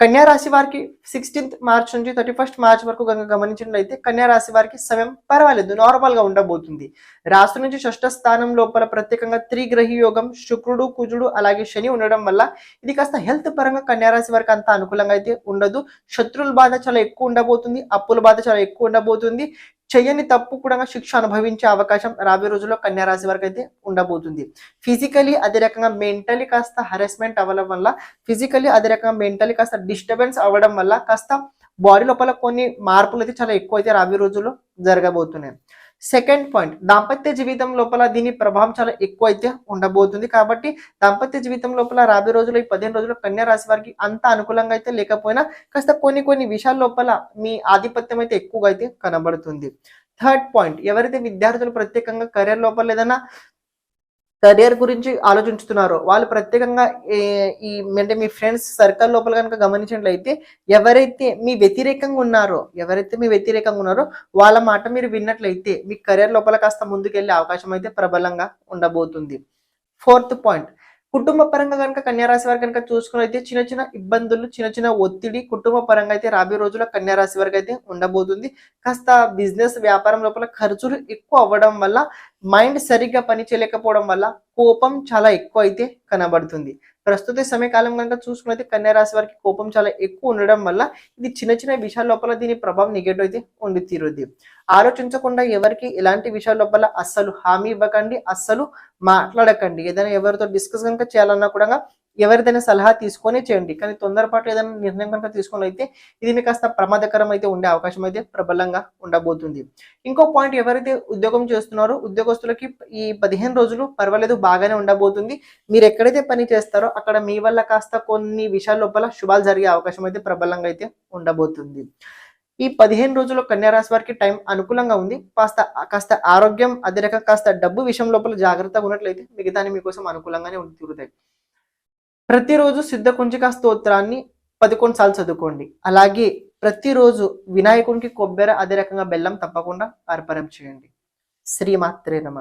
కన్యా రాశి వారికి sixteenth March నుంచి థర్టీ ఫస్ట్ మార్చ్ వరకు కనుక గమనించినట్లయితే కన్యా రాశి వారికి సమయం పర్వాలేదు నార్మల్గా ఉండబోతుంది. రాశి నుంచి షష్ఠ స్థానం లోపల ప్రత్యేకంగా త్రిగ్రహి యోగం శుక్రుడు కుజుడు అలాగే శని ఉండడం వల్ల ఇది కాస్త హెల్త్ పరంగా కన్యా రాశి వారికి అంత అనుకూలంగా అయితే ఉండదు. శత్రువుల బాధ చాలా ఎక్కువ ఉండబోతుంది అప్పుల బాధ చాలా ఎక్కువ ఉండబోతుంది. చెయ్యని తప్పు కూడా శిక్ష అనుభవించే అవకాశం రాబోయే రోజుల్లో కన్యా రాశి అయితే ఉండబోతుంది. ఫిజికలీ అదే రకంగా మెంటలీ కాస్త హెరాస్మెంట్ అవ్వడం వల్ల ఫిజికలీ అదే రకంగా మెంటలీ కాస్త డిస్టర్బెన్స్ అవ్వడం వల్ల కాస్త బాడీ లోపల కొన్ని మార్పులు అయితే చాలా ఎక్కువ అయితే రాబోయే రోజుల్లో జరగబోతున్నాయి. సెకండ్ పాయింట్ దాంపత్య జీవితం లోపల దీని ప్రభావం చాలా ఎక్కువ అయితే ఉండబోతుంది. కాబట్టి దాంపత్య జీవితం లోపల రాబోయే రోజుల్లో ఈ పదిహేను రోజుల్లో కన్యా రాశి వారికి అంత అనుకూలంగా అయితే లేకపోయినా కాస్త కొన్ని కొన్ని విషయాల లోపల మీ ఆధిపత్యం అయితే ఎక్కువగా అయితే కనబడుతుంది. థర్డ్ పాయింట్ ఎవరైతే విద్యార్థులు ప్రత్యేకంగా కెరీర్ లోపల ఏదైనా కెరియర్ గురించి ఆలోచించుతున్నారో వాళ్ళు ప్రత్యేకంగా ఈ అంటే మీ ఫ్రెండ్స్ సర్కిల్ లోపల కనుక గమనించినట్లయితే ఎవరైతే మీ వ్యతిరేకంగా ఉన్నారో ఎవరైతే మీ వ్యతిరేకంగా ఉన్నారో వాళ్ళ మాట మీరు విన్నట్లయితే మీ కెరియర్ లోపల కాస్త ముందుకెళ్ళే అవకాశం అయితే ప్రబలంగా ఉండబోతుంది. ఫోర్త్ పాయింట్ కుటుంబ పరంగా కనుక కన్యారాశి వారు కనుక చూసుకున్నైతే చిన్న చిన్న ఇబ్బందులు చిన్న చిన్న ఒత్తిడి కుటుంబ పరంగా అయితే రాబోయే రోజుల్లో కన్యారాశి వారికి అయితే ఉండబోతుంది. కాస్త బిజినెస్ వ్యాపారం లోపల ఖర్చులు ఎక్కువ అవ్వడం వల్ల మైండ్ సరిగ్గా పని చేయలేకపోవడం వల్ల కోపం చాలా ఎక్కువ అయితే కనబడుతుంది. ప్రస్తుత సమయకాలం కనుక చూసుకున్నైతే కన్యా రాశి వారికి కోపం చాలా ఎక్కువ ఉండడం వల్ల ఇది చిన్న చిన్న విషయాల లోపల దీని ప్రభావం నెగటివ్ అయితే ఉండి తీరుద్ది ఆలోచించకుండా ఎవరికి ఎలాంటి విషయాల లోపల అస్సలు హామీ ఇవ్వకండి అస్సలు మాట్లాడకండి. ఏదైనా ఎవరితో డిస్కస్ కనుక చేయాలన్నా కూడా ఎవరిదైనా సలహా తీసుకొని చేయండి. కానీ తొందరపాటు ఏదైనా నిర్ణయం కనుక తీసుకొని అయితే ఇది మీకు కాస్త ప్రమాదకరం అయితే ఉండే అవకాశం అయితే ప్రబలంగా ఉండబోతుంది. ఇంకో పాయింట్ ఎవరైతే ఉద్యోగం చేస్తున్నారో ఉద్యోగస్తులకి ఈ పదిహేను రోజులు పర్వాలేదు బాగానే ఉండబోతుంది. మీరు ఎక్కడైతే పని చేస్తారో అక్కడ మీ వల్ల కాస్త కొన్ని విషయాల లోపల శుభాలు జరిగే అవకాశం అయితే ప్రబలంగా అయితే ఉండబోతుంది. ఈ పదిహేను రోజుల్లో కన్యారాశి వారికి టైం అనుకూలంగా ఉంది. కాస్త కాస్త ఆరోగ్యం అదే రకంగా కాస్త డబ్బు విషయం లోపల జాగ్రత్తగా ఉన్నట్లయితే మిగతాని మీకోసం అనుకూలంగానే ఉండి ప్రతిరోజు సిద్ధ కుంజికా స్తోత్రాన్ని పదకొండు సార్లు చదువుకోండి. అలాగే ప్రతిరోజు వినాయకునికి కొబ్బరి అదే రకంగా బెల్లం తప్పకుండా అర్పణం చేయండి. శ్రీమాత్రే నమ.